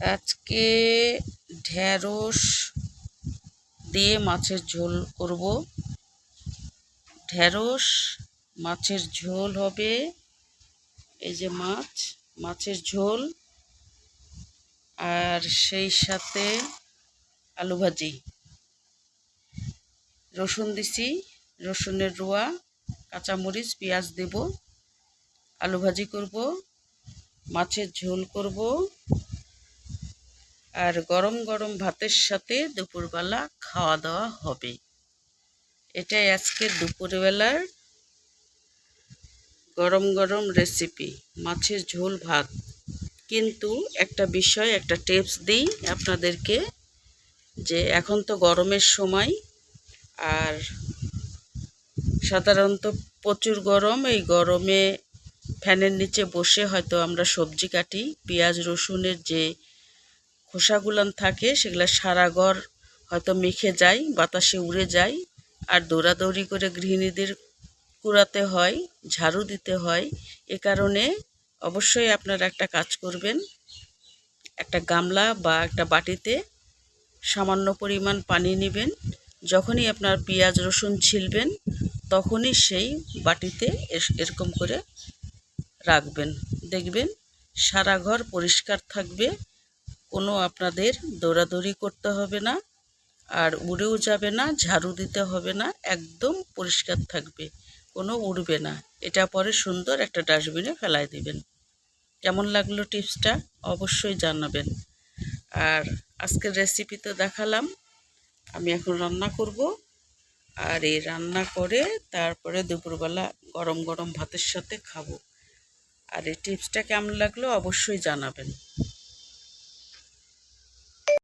আজকে ঢ্যাঁড়স দিয়ে মাছের ঝোল করব। ঢ্যাঁড়স মাছের ঝোল হবে। এই যে মাছ, মাছের ঝোল। আর সেই সাথে আলু ভাজি। রসুন দিছি, রসুনের রোয়া, কাঁচামরিচ, পেঁয়াজ দেব। আলু ভাজি করব, মাছের ঝোল করব। আর গরম গরম ভাতের সাথে দুপুরবেলা খাওয়া দাওয়া হবে। এটাই আজকে দুপুরবেলার গরম গরম রেসিপি মাছের ঝোল ভাত। কিন্তু একটা বিষয়, একটা টিপস দিই আপনাদেরকে যে এখন তো গরমের সময় আর সাধারণত প্রচুর গরম, এই গরমে ফ্যানের নিচে বসে হয়তো আমরা সবজি কাটি, পেঁয়াজ, রসুনের যে খোসাগুলান থাকে, সেগুলো সারা ঘর হয়তো মেখে যায়, বাতাসে উড়ে যায়, আর দৌড়াদৌড়ি করে গৃহিণীদের কুড়াতে হয়, ঝাড়ু দিতে হয়। এ কারণে অবশ্যই আপনারা একটা কাজ করবেন, একটা গামলা বা একটা বাটিতে সামান্য পরিমাণ পানি নেবেন। যখনই আপনার পেঁয়াজ, রসুন ছিলবেন, তখনই সেই বাটিতে এরকম করে রাখবেন। দেখবেন সারা ঘর পরিষ্কার থাকবে কোনো আপনাদের দৌড়াদৌড়ি করতে হবে না আর উড়েও যাবে না, ঝাড়ু দিতে হবে না, একদম পরিষ্কার থাকবে, কোনো উড়বে না। এটা পরে সুন্দর একটা ডাস্টবিনে ফেলায় দিবেন। কেমন লাগল টিপসটা অবশ্যই জানাবেন। আর আজকের রেসিপি তো দেখালাম, আমি এখন রান্না করব। আর এই রান্না করে তারপরে দুপুরবেলা গরম গরম ভাতের সাথে খাব। আর এই টিপসটা কেমন লাগল অবশ্যই জানাবেন।